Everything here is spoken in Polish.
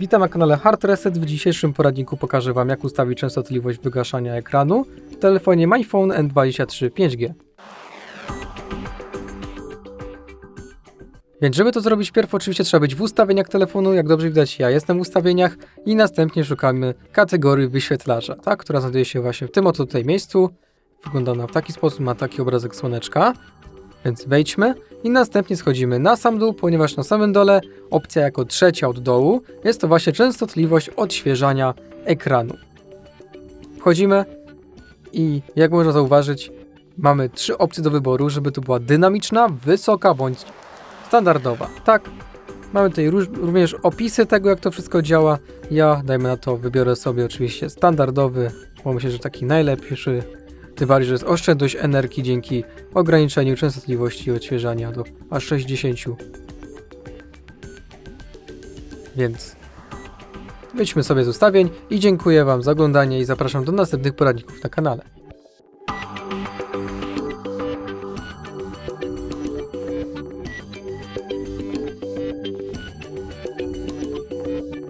Witam na kanale Hard Reset. W dzisiejszym poradniku pokażę Wam, jak ustawić częstotliwość wygaszania ekranu w telefonie MyPhone N23 5G. Więc żeby to zrobić, pierw oczywiście trzeba być w ustawieniach telefonu. Jak dobrze widać, ja jestem w ustawieniach i następnie szukamy kategorii wyświetlacza, tak, która znajduje się właśnie w tym oto tutaj miejscu. Wygląda ona w taki sposób, ma taki obrazek słoneczka. Więc wejdźmy i następnie schodzimy na sam dół, ponieważ na samym dole opcja jako trzecia od dołu jest to właśnie częstotliwość odświeżania ekranu. Wchodzimy i jak można zauważyć, mamy trzy opcje do wyboru, żeby to była dynamiczna, wysoka bądź standardowa. Tak, mamy tutaj również opisy tego, jak to wszystko działa. Ja, dajmy na to, wybiorę sobie oczywiście standardowy, bo myślę, że taki najlepszy. Bardziej, że jest oszczędność energii dzięki ograniczeniu częstotliwości odświeżania do aż 60. Więc wyjdźmy sobie z ustawień i dziękuję Wam za oglądanie i zapraszam do następnych poradników na kanale.